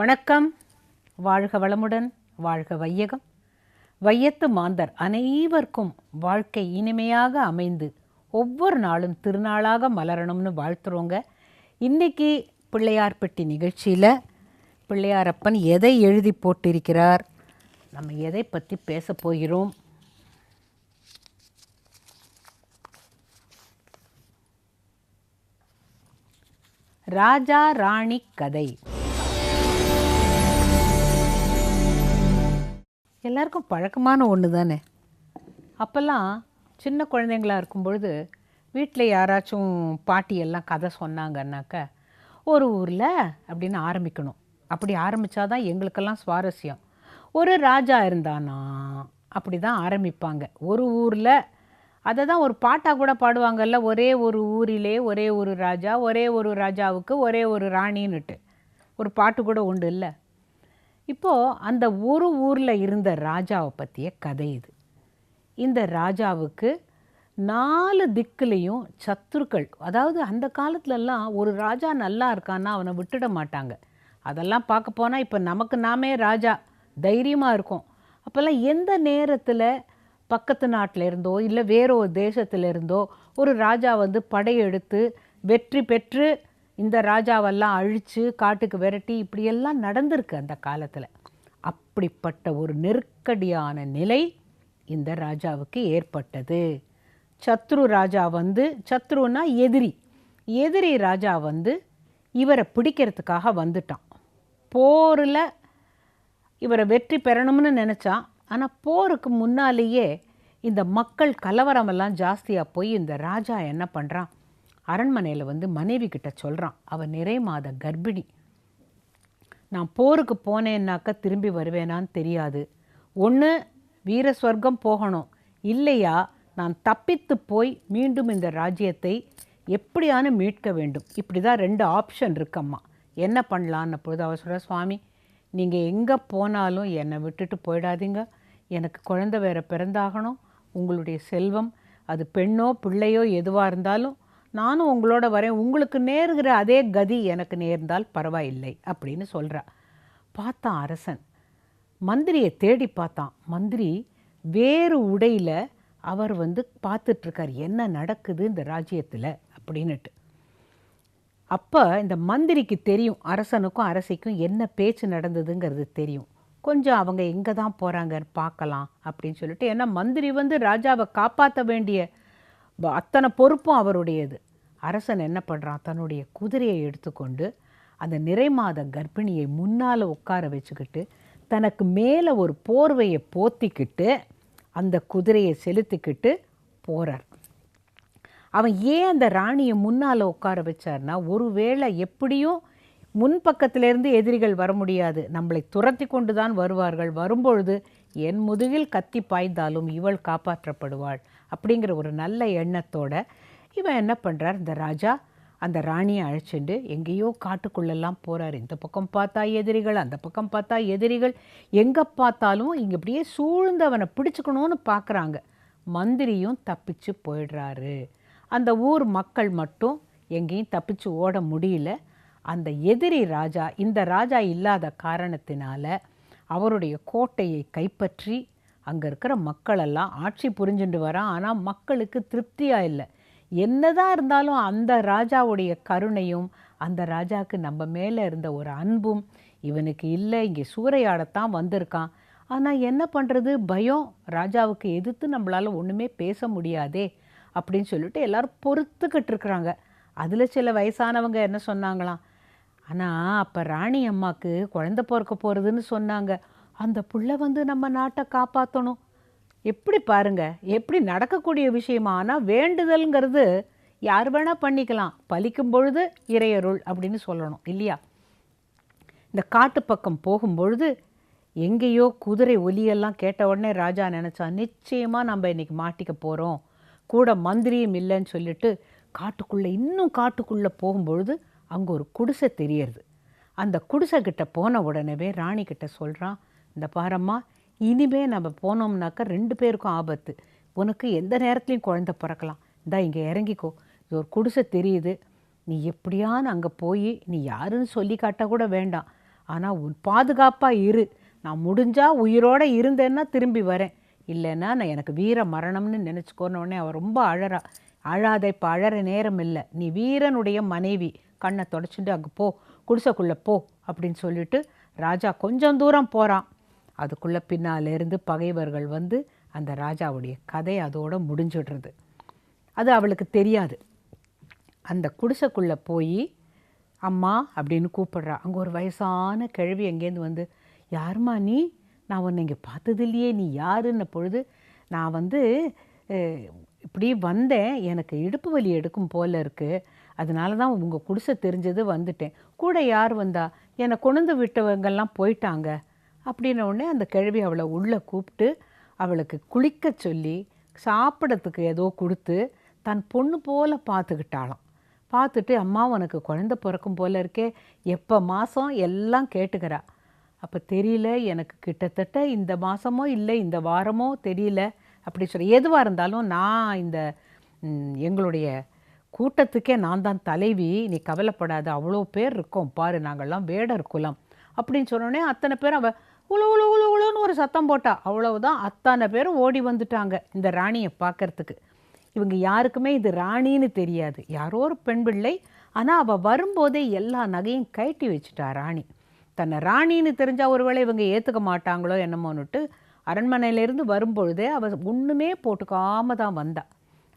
வணக்கம். வாழ்க வளமுடன் வாழ்க வையகம். வையத்து மாந்தர் அனைவருக்கும் வாழ்க்கை இனிமையாக அமைந்து ஒவ்வொரு நாளும் திருநாளாக மலரணும்னு வாழ்த்துறோங்க. இன்னைக்கு பிள்ளையார்பட்டி நிகழ்ச்சியில் பிள்ளையாரப்பன் எதை எழுதி போட்டிருக்கிறார்? நம்ம எதை பற்றி பேசப் போகிறோம்? ராஜா ராணி கதை. எல்லாருக்கும் பழக்கமான ஒன்று தானே அப்போல்லாம் சின்ன குழந்தைங்களா இருக்கும் பொழுது வீட்டில் யாராச்சும் பாட்டியெல்லாம் கதை சொன்னாங்கன்னாக்க ஒரு ஊரில் அப்படின்னு ஆரம்பிக்கணும். அப்படி ஆரம்பித்தாதான் எங்களுக்கெல்லாம் சுவாரஸ்யம். ஒரு ராஜா இருந்தானா? அப்படி தான் ஆரம்பிப்பாங்க. ஒரு ஊரில் அதை தான் ஒரு பாட்டாக கூட பாடுவாங்கல்ல ஒரே ஒரு ஊரிலே ஒரே ஒரு ராஜா ஒரே ஒரு ராஜாவுக்கு ஒரே ஒரு ராணின்னுட்டு. ஒரு பாட்டு கூட உண்டு இல்லை? இப்போது அந்த ஒரு ஊரில் இருந்த ராஜாவை பற்றிய கதை இது. இந்த ராஜாவுக்கு நாலு திக்குலேயும் சத்துருக்கள் அதாவது அந்த காலத்துலலாம் ஒரு ராஜா நல்லா இருக்கான்னா அவனை விட்டுட மாட்டாங்க. அதெல்லாம் பார்க்க போனால் இப்போ நமக்கு நாமே ராஜா தைரியமாக இருக்கும். அப்போல்லாம் எந்த நேரத்தில் பக்கத்து நாட்டில் இருந்தோ இல்லை வேற ஒரு தேசத்தில் இருந்தோ ஒரு ராஜா வந்து படையெடுத்து வெற்றி பெற்று இந்த ராஜாவெல்லாம் அழித்து காட்டுக்கு விரட்டி இப்படியெல்லாம் நடந்திருக்கு அந்த காலத்தில். அப்படிப்பட்ட ஒரு நெருக்கடியான நிலை இந்த ராஜாவுக்கு ஏற்பட்டது. சத்ரு ராஜா வந்து சத்ருன்னா எதிரி. எதிரி ராஜா வந்து இவரை பிடிக்கிறதுக்காக வந்துட்டான். போரில் இவரை வெற்றி பெறணும்னு நினச்சான். ஆனால் போருக்கு முன்னாலேயே இந்த மக்கள் கலவரமெல்லாம் ஜாஸ்தியாக போய் இந்த ராஜா என்ன பண்ணுறான் அரண்மனையில் வந்து மனைவி கிட்ட சொல்கிறான் அவன் நிறை மாத கர்ப்பிணி. நான் போருக்கு போனேன்னாக்கா திரும்பி வருவேனான்னு தெரியாது. ஒன்று வீர சொர்க்கம் போகணும். இல்லையா நான் தப்பித்து போய் மீண்டும் இந்த ராஜ்யத்தை எப்படியான மீட்க வேண்டும்? இப்படி தான் ரெண்டு ஆப்ஷன் இருக்கம்மா. என்ன பண்ணலான்னு பொழுது அவர் சொல்கிற சுவாமி நீங்கள் எங்கே போனாலும் என்னை விட்டுட்டு போயிடாதீங்க. எனக்கு குழந்தை வேற பிறந்தாகணும். உங்களுடைய செல்வம் அது பெண்ணோ பிள்ளையோ எதுவாக இருந்தாலும் நானும் உங்களோட வரேன். உங்களுக்கு நேருகிற அதே கதி எனக்கு நேர்ந்தால் பரவாயில்லை அப்படின்னு சொல்கிறா பார்த்தான் அரசன். மந்திரியை தேடி பார்த்தான். மந்திரி வேறு உடையில் அவர் வந்து பார்த்துட்ருக்கார். என்ன நடக்குது இந்த ராஜ்யத்தில் அப்படின்னுட்டு. அப்போ இந்த மந்திரிக்கு தெரியும் அரசனுக்கும் அரசிக்கும் என்ன பேச்சு நடந்ததுங்கிறது தெரியும். கொஞ்சம் அவங்க எங்கே தான் போகிறாங்கன்னு பார்க்கலாம் அப்படின்னு சொல்லிட்டு. ஏன்னா மந்திரி வந்து ராஜாவை காப்பாற்ற வேண்டிய அத்தனை பொறுப்பும் அவருடையது. அரசன் என்ன பண்ணுறான் தன்னுடைய குதிரையை எடுத்துக்கொண்டு அந்த நிறைமாத கர்ப்பிணியை முன்னால் உட்கார வச்சுக்கிட்டு தனக்கு மேலே ஒரு போர்வையை போத்திக்கிட்டு அந்த குதிரையை செலுத்திக்கிட்டு போகிறார் அவன் ஏன் அந்த ராணியை முன்னால் உட்கார வச்சார்னா ஒருவேளை எப்படியும் முன்பக்கத்திலேருந்து எதிரிகள் வர முடியாது. நம்மளை துரத்தி கொண்டு தான் வருவார்கள். வரும்பொழுது என் முதுகில் கத்தி பாய்ந்தாலும் இவள் காப்பாற்றப்படுவாள் அப்படிங்கிற ஒரு நல்ல எண்ணத்தோட இவன் என்ன பண்ணுறார் இந்த ராஜா அந்த ராணியை அழைச்சிண்டு எங்கேயோ காட்டுக்குள்ளெல்லாம் போகிறார் இந்த பக்கம் பார்த்தா எதிரிகள் அந்த பக்கம் பார்த்தா எதிரிகள். எங்கே பார்த்தாலும் இங்கே இப்படியே சூழ்ந்து அவனை பிடிச்சிக்கணும்னு பார்க்குறாங்க. மந்திரியும் தப்பிச்சு போயிடுறாரு. அந்த ஊர் மக்கள் மட்டும் எங்கேயும் தப்பிச்சு ஓட முடியல. அந்த எதிரி ராஜா இந்த ராஜா இல்லாத காரணத்தினால அவருடைய கோட்டையை கைப்பற்றி அங்கே இருக்கிற மக்களெல்லாம் ஆட்சி புரிஞ்சுட்டு வரான். ஆனால் மக்களுக்கு திருப்தியாக இல்லை. என்னதான் இருந்தாலும் அந்த ராஜாவுடைய கருணையும் அந்த ராஜாவுக்கு நம்ம மேலே இருந்த ஒரு அன்பும் இவனுக்கு இல்லை. இங்கே சூறையாடத்தான் வந்திருக்கான். ஆனால் என்ன பண்ணுறது பயம். ராஜாவுக்கு எதிர்த்து நம்மளால் ஒன்றுமே பேச முடியாதே அப்படின்னு சொல்லிட்டு எல்லோரும் பொறுத்துக்கிட்டு இருக்கிறாங்க. அதில் சில வயசானவங்க என்ன சொன்னாங்களாம்? ஆனால் அப்போ ராணி அம்மாவுக்கு குழந்தை பிறக்க போகிறதுன்னு சொன்னாங்க. அந்த புள்ள வந்து நம்ம நாட்டை காப்பாற்றணும் எப்படி பாருங்க எப்படி நடக்கக்கூடிய விஷயமா? ஆனால் வேண்டுதல்ங்கிறது யார் வேணால் பண்ணிக்கலாம். பலிக்கும் பொழுது இறையருள் அப்படின்னு சொல்லணும் இல்லையா? இந்த காட்டு பக்கம் போகும்பொழுது எங்கேயோ குதிரை ஒலியெல்லாம் கேட்ட உடனே ராஜா நினச்சான் நிச்சயமாக நம்ம இன்றைக்கி மாட்டிக்க போகிறோம் கூட மந்திரியும் இல்லைன்னு சொல்லிட்டு காட்டுக்குள்ளே இன்னும் காட்டுக்குள்ளே போகும்பொழுது அங்கே ஒரு குடிசை தெரியறது அந்த குடிசை கிட்ட போன உடனே ராணி கிட்ட சொல்கிறான் இந்த பாரம்மா இனிமே நம்ம போனோம்னாக்கா ரெண்டு பேருக்கும் ஆபத்து. உனக்கு எந்த நேரத்துலையும் குழந்த பிறக்கலாம். இந்தா இங்கே இறங்கிக்கோ. இது ஒரு குடிசை தெரியுது. நீ எப்படியான்னு அங்கே போய் நீ யாருன்னு சொல்லி காட்ட கூட வேண்டாம். ஆனால் உன் பாதுகாப்பாக இரு. நான் முடிஞ்சால் உயிரோடு இருந்தேன்னா திரும்பி வரேன். இல்லைன்னா நான் எனக்கு வீர மரணம்னு நினச்சிக்கோன உடனே அவள் ரொம்ப அழறா. அழாத இப்போ அழற நேரம் இல்லை. நீ வீரனுடைய மனைவி. கண்ணை தொடச்சிட்டு அங்கே போ குடிசைக்குள்ளே போ அப்படின்னு சொல்லிட்டு ராஜா கொஞ்சம் தூரம் போகிறான் அதுக்குள்ளே பின்னாலேருந்து பகைவர்கள் வந்து அந்த ராஜாவுடைய கதை அதோடு முடிஞ்சிடுறது. அது அவளுக்கு தெரியாது. அந்த குடிசைக்குள்ளே போய் அம்மா அப்படின்னு கூப்பிடுறா. அங்கே ஒரு வயசான கிழவி எங்கேருந்து வந்து யாரும்மா நீ? நான் உன்னை இங்கே பார்த்தது இல்லையே நீ யாருன்ன பொழுது நான் வந்து இப்படி வந்தேன். எனக்கு இடுப்பு வலி எடுக்கும் போல இருக்குது அதனால தான் உங்கள் குடிசை தெரிஞ்சது வந்துட்டேன். கூட யார் வந்தா என்னை கொண்டு விட்டவங்கெல்லாம் போயிட்டாங்க. அப்படின்ன உடனே அந்த கிழவி அவளை உள்ளே கூப்பிட்டு அவளுக்கு குளிக்க சொல்லி சாப்பிடத்துக்கு ஏதோ கொடுத்து தன் பொண்ணு போல் பார்த்துக்கிட்டாளாம். பார்த்துட்டு அம்மா உனக்கு குழந்த பிறக்கும் போல இருக்கே. எப்போ மாதம் எல்லாம் கேட்டுக்கிறா. அப்போ தெரியல எனக்கு கிட்டத்தட்ட இந்த மாதமோ இல்லை இந்த வாரமோ தெரியல. அப்படி சொல்லி எதுவாக இருந்தாலும் நான் இந்த எங்களுடைய கூட்டத்துக்கே நான் தான் தலைவி நீ கவலைப்படாத அவ்வளோ பேர் இருக்கோம் பாரு நாங்கள்லாம் வேடர் குலம். அப்படின்னு சொன்னோடனே அத்தனை பேர் அவள் உழு உழு உழு உழுன்னு ஒரு சத்தம் போட்டா. அவ்வளவுதான் அத்தனை பேரும் ஓடி வந்துட்டாங்க இந்த ராணியை பார்க்கறதுக்கு. இவங்க யாருக்குமே இது ராணின்னு தெரியாது. யாரோ ஒரு பெண் பிள்ளை. ஆனால் அவள் வரும்போதே எல்லா நகையும் கழட்டி வச்சுட்டா ராணி. தன்னை ராணின்னு தெரிஞ்சால் ஒருவேளை இவங்க ஏற்றுக்க மாட்டாங்களோ என்னமோன்னுட்டு அரண்மனையிலேருந்து வரும்பொழுதே அவள் ஒன்றுமே போட்டுக்காம தான் வந்தாள்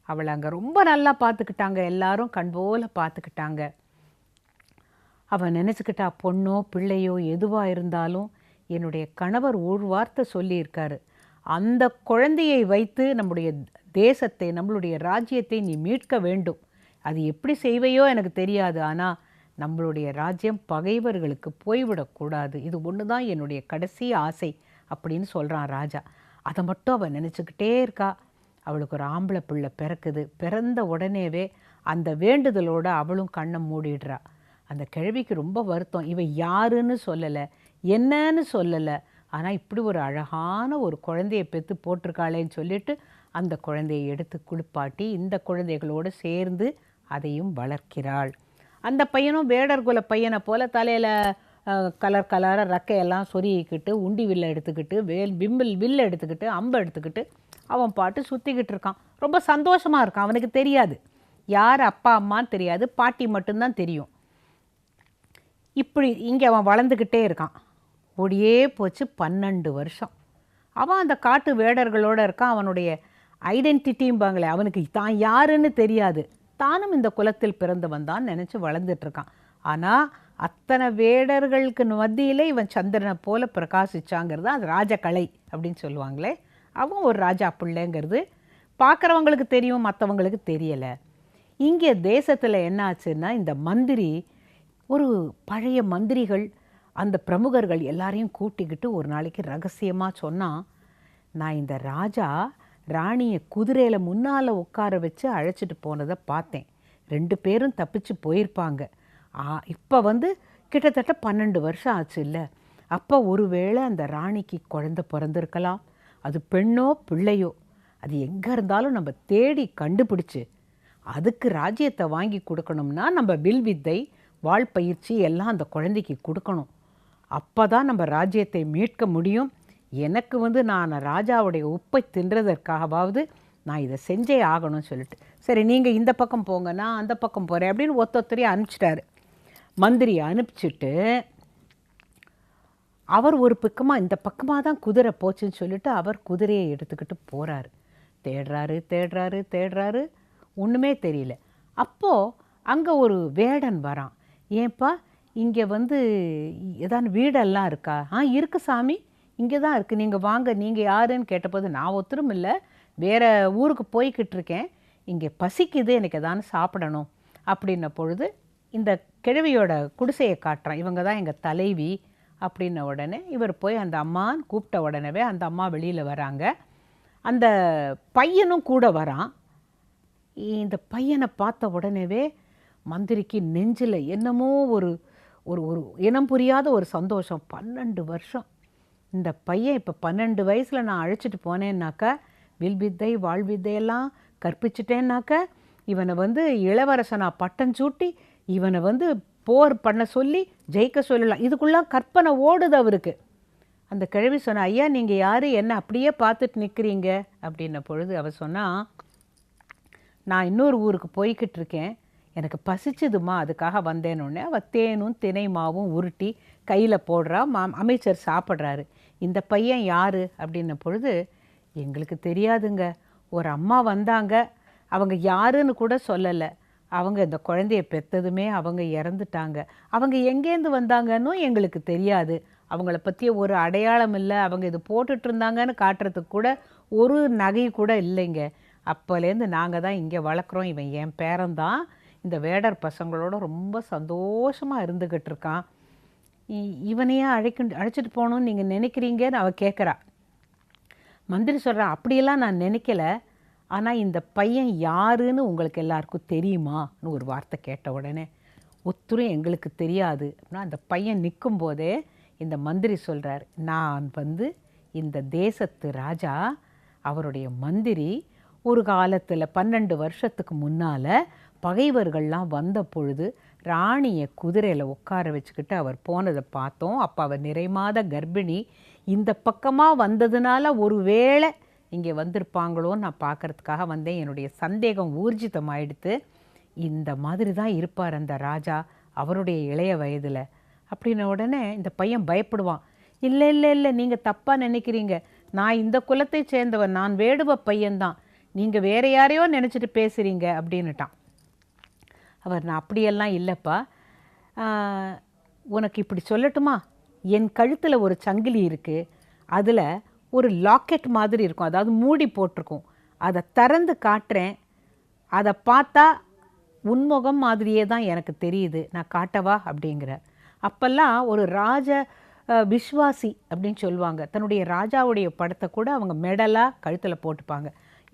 அவளை அங்கே ரொம்ப நல்லா பார்த்துக்கிட்டாங்க. எல்லாரும் கண் போல பார்த்துக்கிட்டாங்க. அவன் நினச்சிக்கிட்டா பொண்ணோ பிள்ளையோ எதுவாக இருந்தாலும் என்னுடைய கணவர் ஒரு வார்த்தை சொல்லியிருக்காரு. அந்த குழந்தையை வைத்து நம்முடைய தேசத்தை நம்மளுடைய ராஜ்யத்தை நீ மீட்க வேண்டும். அது எப்படி செய்வையோ எனக்கு தெரியாது. ஆனால் நம்மளுடைய ராஜ்யம் பகைவர்களுக்கு போய்விடக்கூடாது இது ஒன்று தான் என்னுடைய கடைசி ஆசை அப்படின்னு சொல்கிறான் ராஜா. அதை மட்டும் அவள் நினச்சிக்கிட்டே இருக்கா. அவளுக்கு ஒரு ஆம்பளை பிள்ளை பிறக்குது. பிறந்த உடனேவே அந்த வேண்டுதலோட அவளும் கண்ணை மூடிடுறா. அந்த கிழவிக்கு ரொம்ப வருத்தம். இவ யாருன்னு சொல்லலை. என்னன்னு சொல்லலை. ஆனால் இப்படி ஒரு அழகான ஒரு குழந்தையை பெற்று போட்டிருக்காளேன்னு சொல்லிட்டு அந்த குழந்தையை எடுத்து குளிப்பாட்டி இந்த குழந்தைகளோடு சேர்ந்து அதையும் வளர்க்கிறாள். அந்த பையனும் வேடர்குல பையனை போல் தலையில் கலர் கலராக ரெக்கையெல்லாம் சொருகிக்கிட்டு உண்டி வில்லை எடுத்துக்கிட்டு வேல் விம்பில் வில்லை எடுத்துக்கிட்டு அம்பை எடுத்துக்கிட்டு அவன் பாட்டு சுற்றிக்கிட்டு இருக்கான். ரொம்ப சந்தோஷமாக இருக்கான். அவனுக்கு தெரியாது. யார் அப்பா அம்மான்னு தெரியாது. பாட்டி மட்டும்தான் தெரியும். இப்படி இங்கே அவன் வளர்ந்துக்கிட்டே இருக்கான். ஓடியே போச்சு பன்னெண்டு வருஷம். அவன் அந்த காட்டு வேடர்களோட இருக்கான். அவனுடைய ஐடென்டிட்டிம்பாங்களே அவனுக்கு தான் யாருன்னு தெரியாது. தானும் இந்த குலத்தில் பிறந்தவன் தான் நினச்சி வளர்ந்துட்டு இருக்கான். ஆனால் அத்தனை வேடர்களுக்கு மத்தியில் இவன் சந்திரனை போல பிரகாசிச்சாங்கிறது அது ராஜகலை அப்படின்னு சொல்லுவாங்களே. அவன் ஒரு ராஜா பிள்ளைங்கிறது. பார்க்குறவங்களுக்கு தெரியும் மற்றவங்களுக்கு தெரியலை. இங்கே தேசத்தில் என்ன ஆச்சுன்னா இந்த மந்திரி ஒரு பழைய மந்திரிகள் அந்த பிரமுகர்கள் எல்லாரையும் கூட்டிக்கிட்டு ஒரு நாளைக்கு ரகசியமாக சொன்னான் நான் இந்த ராஜா ராணியை குதிரையில் முன்னால் உட்கார வச்சு அழைச்சிட்டு போனதை பார்த்தேன். ரெண்டு பேரும் தப்பிச்சு போயிருப்பாங்க. ஆ இப்போ வந்து கிட்டத்தட்ட பன்னெண்டு வருஷம் ஆச்சு இல்லை. அப்போ ஒருவேளை அந்த ராணிக்கு குழந்த பிறந்திருக்கலாம். அது பெண்ணோ பிள்ளையோ அது எங்கே இருந்தாலும் நம்ம தேடி கண்டுபிடிச்சு அதுக்கு ராஜ்யத்தை வாங்கி கொடுக்கணும்னா நம்ம வில் வித்தை வாழ் பயிற்சி எல்லாம் அந்த குழந்தைக்கு கொடுக்கணும். அப்போ தான் நம்ம ராஜ்யத்தை மீட்க முடியும். எனக்கு வந்து நான் ராஜாவுடைய உப்பை தின்றதற்காகவாவது நான் இதை செஞ்சே ஆகணும்னு சொல்லிட்டு. சரி நீங்கள் இந்த பக்கம் போங்க நான் அந்த பக்கம் போகிறேன் அப்படின்னு ஒத்தொத்தரையும் அனுப்பிச்சிட்டாரு. மந்திரியை அனுப்பிச்சிட்டு அவர் ஒரு பக்கமாக இந்த பக்கமாக தான் குதிரை போச்சுன்னு சொல்லிட்டு அவர் குதிரையை எடுத்துக்கிட்டு போகிறாரு தேடுறாரு தேடுறாரு தேடுறாரு. ஒன்றுமே தெரியல. அப்போது அங்கே ஒரு வேடன் வரான். ஏன்பா இங்கே வந்து ஏதாவது வீடெல்லாம் இருக்கா? ஆ இருக்கு சாமி. இங்கே தான் இருக்குது நீங்கள் வாங்க. நீங்கள் யாருன்னு கேட்டபோது நான் ஒத்துரும் இல்லை. வேறு ஊருக்கு போய்கிட்டு இருக்கேன். இங்கே பசிக்குது எனக்கு எதானு சாப்பிடணும். அப்படின்ன பொழுது இந்த கிழவியோட குடிசையை காட்டுறான். இவங்க தான் எங்கள் தலைவி. அப்படின்ன உடனே இவர் போய் அந்த அம்மான்னு கூப்பிட்ட உடனே அந்த அம்மா வெளியில் வராங்க. அந்த பையனும் கூட வரான். இந்த பையனை பார்த்த உடனேவே மந்திரிக்கு நெஞ்சில் என்னமோ ஒரு ஒரு ஒரு இனம் புரியாத ஒரு சந்தோஷம். பன்னெண்டு வருஷம். இந்த பையன் இப்போ பன்னெண்டு வயசில் நான் அழைச்சிட்டு போனேன்னாக்கா வில் வித்தை கற்பிச்சிட்டேன்னாக்க இவனை வந்து இளவரசனாக பட்டம் சூட்டி இவனை வந்து போர் பண்ண சொல்லி ஜெயிக்க சொல்லலாம். இதுக்குள்ளே கற்பனை ஓடுது அவருக்கு. அந்த கிழவி சொன்னா ஐயா நீங்கள் யார்? என்ன அப்படியே பார்த்துட்டு நிற்கிறீங்க அப்படின்ன பொழுது அவள் சொன்னால் நான் இன்னொரு ஊருக்கு போய்கிட்டு இருக்கேன். எனக்கு பசிச்சுதுமா அதுக்காக வந்தேன்னொடனே அவள் தேனும் தினை மாவும் உருட்டி கையில் போடுறா. மா அமைச்சர் சாப்பிட்றாரு. இந்த பையன் யார்? அப்படின்ன பொழுது எங்களுக்கு தெரியாதுங்க. ஒரு அம்மா வந்தாங்க. அவங்க யாருன்னு கூட சொல்லலை. அவங்க இந்த குழந்தைய பெற்றதுமே அவங்க இறந்துட்டாங்க. அவங்க எங்கேருந்து வந்தாங்கன்னும் எங்களுக்கு தெரியாது. அவங்கள பற்றிய ஒரு அடையாளம் இல்லை. அவங்க இது போட்டுட்டு இருந்தாங்கன்னு காட்டுறதுக்கு கூட ஒரு நகை கூட இல்லைங்க. அப்போலேருந்து நாங்கள் தான் இங்கே வளர்க்குறோம். இவன் என் பேரன்தான் இந்த வேடர் பசங்களோட ரொம்ப சந்தோஷமாக இருந்துக்கிட்டு இருக்கான். இ- இவனையே அழைக்க அழைச்சிட்டு போகணும்னு நீங்கள் நினைக்கிறீங்கன்னு அவள் கேட்குறா மந்திரி சொல்கிறான் அப்படியெல்லாம் நான் நினைக்கல. ஆனால் இந்த பையன் யாருன்னு உங்களுக்கு எல்லாருக்கும் தெரியுமான்னு ஒரு வார்த்தை கேட்ட உடனே ஒத்துரும் எங்களுக்கு தெரியாது. அப்படின்னா அந்த பையன் நிற்கும் போதே இந்த மந்திரி சொல்கிறார் நான் வந்து இந்த தேசத்து ராஜா அவருடைய மந்திரி ஒரு காலத்தில் பன்னெண்டு வருஷத்துக்கு முன்னால் பகைவர்கள்லாம் வந்த பொழுது ராணியை குதிரையில் உட்கார வச்சுக்கிட்டு அவர் போனதை பார்த்தோம். அப்போ அவர் நிறைமாத கர்ப்பிணி. இந்த பக்கமாக வந்ததுனால ஒருவேளை இங்கே வந்திருப்பாங்களோன்னு நான் பார்க்கறதுக்காக வந்தேன். என்னுடைய சந்தேகம் ஊர்ஜிதமாயிடுத்து இந்த மாதிரி தான் இருப்பார் அந்த ராஜா அவருடைய இளைய வயதில். அப்படின்ன உடனே இந்த பையன் பயப்படுவான். இல்லை இல்லை இல்லை நீங்கள் தப்பாக நினைக்கிறீங்க. நான் இந்த குலத்தை சேர்ந்தவன். நான் வேடுவ பையன்தான். நீங்கள் வேற யாரையோ நினச்சிட்டு பேசுகிறீங்க அப்படின்னுட்டான். அவர் நான் அப்படியெல்லாம் இல்லைப்பா. உனக்கு இப்படி சொல்லட்டுமா? என் கழுத்தில் ஒரு சங்கிலி இருக்குது அதில் ஒரு லாக்கெட் மாதிரி இருக்கும். அதாவது மூடி போட்டிருக்கும். அதை திறந்து காட்டுறேன். அதை பார்த்தா உன்முகம் மாதிரியே தான் எனக்கு தெரியுது. நான் காட்டவா? அப்படிங்கிற. அப்போல்லாம் ஒரு ராஜ விஸ்வாசி அப்படின்னு சொல்லுவாங்க. தன்னுடைய ராஜாவுடைய படத்தை கூட அவங்க மெடலாக கழுத்தில் போட்டுப்பாங்க.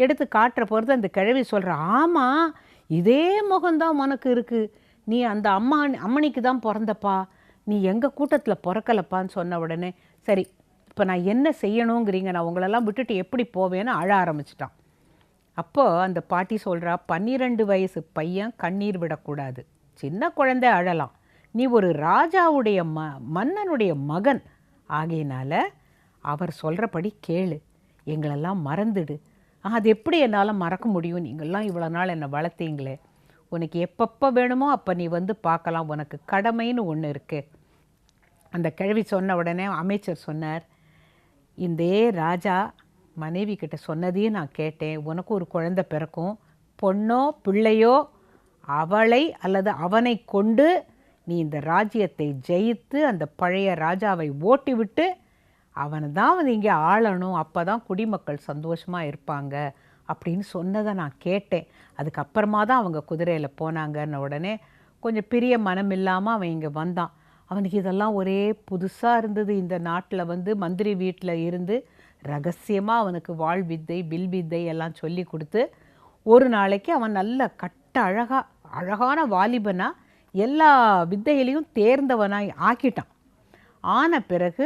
எடுத்து காட்டுற பொறுத்து அந்த கிழவி சொல்கிற ஆமாம் இதே முகம்தான் உனக்கு இருக்குது நீ அந்த அம்மா அம்மணிக்கு தான் பிறந்தப்பா. நீ எங்கள் கூட்டத்தில் பிறக்கலப்பான்னு சொன்ன உடனே சரி இப்போ நான் என்ன செய்யணுங்கிறீங்க நான் உங்களெல்லாம் விட்டுட்டு எப்படி போவேன்னு அழ ஆரம்பிச்சிட்டான். அப்போது அந்த பாட்டி சொல்கிறா பன்னிரெண்டு வயசு பையன் கண்ணீர் விடக்கூடாது. சின்ன குழந்தை அழலாம். நீ ஒரு ராஜாவுடைய ம மன்னனுடைய மகன். ஆகையினால அவர் சொல்கிறபடி கேளு. எங்களெல்லாம் மறந்துடு. அது எப்படி என்னால் மறக்க முடியும்? நீங்கள்லாம் இவ்வளோ நாள் என்னை வளர்த்தீங்களே. உனக்கு எப்பப்போ வேணுமோ அப்போ நீ வந்து பார்க்கலாம். உனக்கு கடமைன்னு ஒன்று இருக்குது அந்த கிழவி சொன்ன உடனே அமைச்சர் சொன்னார் இந்தே ராஜா மனைவி கிட்ட சொன்னதையும் நான் கேட்டேன். உனக்கு ஒரு குழந்தை பிறக்கும். பொண்ணோ பிள்ளையோ அவளை அல்லது அவனை கொண்டு நீ இந்த ராஜ்யத்தை ஜெயித்து அந்த பழைய ராஜாவை ஓட்டி விட்டு அவனை தான் வந்து இங்கே ஆளணும். அப்போ தான் குடிமக்கள் சந்தோஷமாக இருப்பாங்க அப்படின்னு சொன்னதை நான் கேட்டேன். அதுக்கப்புறமா தான் அவங்க குதிரையில் போனாங்கன்ன உடனே கொஞ்சம் பிரிய மனம் இல்லாமல் அவன் இங்கே வந்தான். அவனுக்கு இதெல்லாம் ஒரே புதுசாக இருந்தது. இந்த நாட்டில் வந்து மந்திரி வீட்டில் இருந்து ரகசியமாக அவனுக்கு வாழ் வித்தை வில் வித்தை எல்லாம் சொல்லி கொடுத்து ஒரு நாளைக்கு அவன் நல்ல கட்ட அழகாக அழகான வாலிபனாக எல்லா வித்தையிலையும் தேர்ந்தவனாய் ஆக்கிட்டான். ஆன பிறகு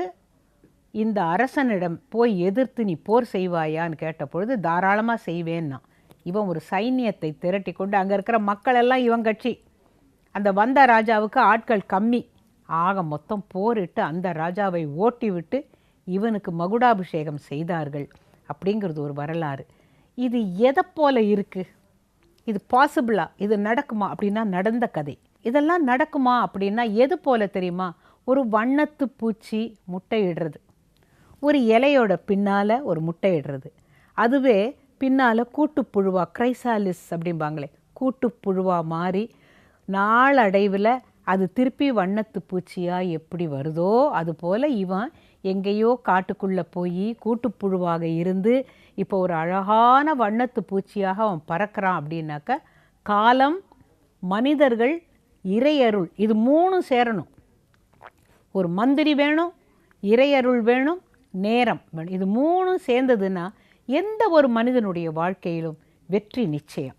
இந்த அரசனிடம் போய் எதிர்த்து நீ போர் செய்வாயான்னு கேட்ட பொழுது தாராளமாக செய்வேன்னா. இவன் ஒரு சைன்யத்தை திரட்டி கொண்டு அங்கே இருக்கிற மக்கள் எல்லாம் இவன் கட்சி. அந்த வந்த ராஜாவுக்கு ஆட்கள் கம்மி. ஆக மொத்தம் போரிட்டு அந்த ராஜாவை ஓட்டி விட்டு இவனுக்கு மகுடாபிஷேகம் செய்தார்கள் அப்படிங்கிறது ஒரு வரலாறு. இது எதை போல இருக்குது இது பாசிபிளா? இது நடக்குமா அப்படின்னா நடந்த கதை. இதெல்லாம் நடக்குமா அப்படின்னா எது போல தெரியுமா? ஒரு வண்ணத்து பூச்சி முட்டையிடுறது. ஒரு இலையோட பின்னால் ஒரு முட்டையிடுறது. அதுவே பின்னால் கூட்டுப்புழுவா கிரைசாலிஸ் அப்படிம்பாங்களே கூட்டுப்புழுவா மாறி நாளடைவில் அது திருப்பி வண்ணத்து பூச்சியாக எப்படி வருதோ அதுபோல் இவன் எங்கேயோ காட்டுக்குள்ளே போய் கூட்டுப்புழுவாக இருந்து இப்போ ஒரு அழகான வண்ணத்து பூச்சியாக அவன் பறக்கிறான் அப்படின்னாக்க காலம் மனிதர்கள் இறையருள் இது மூணும் சேரணும். ஒரு மந்திரி வேணும் இறையருள் வேணும் நேரம் வேணும். இது மூணும் சேர்ந்ததுன்னா எந்த ஒரு மனிதனுடைய வாழ்க்கையிலும் வெற்றி நிச்சயம்.